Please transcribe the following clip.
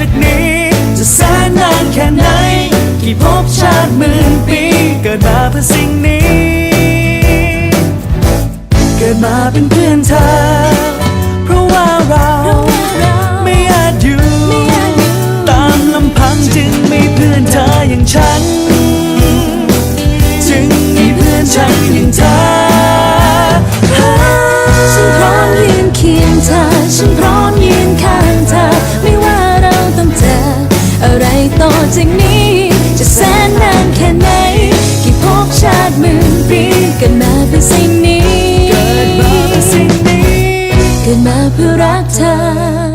จากนี้ จะแสนนานแค่ไหน กี่ภพชาติหมื่นปี เกิดมาเพื่อสิ่งนี้ เกิดมาเป็นเพื่อนเธอ เพราะว่าเราไม่อาจอยู่ ตามลำพังจึงมีเพื่อนเธออย่างฉัน จึงมีเพื่อนฉันอย่างเธอฉันพร้อมยืนเคียงเธอฉันพร้อม ต่อจากนี้ จะแสนนานแค่ไหน กี่พบชาติหมื่นปีเกิดมาเป็นสิ่งนี้ เกิดมาเพื่อรักเธอ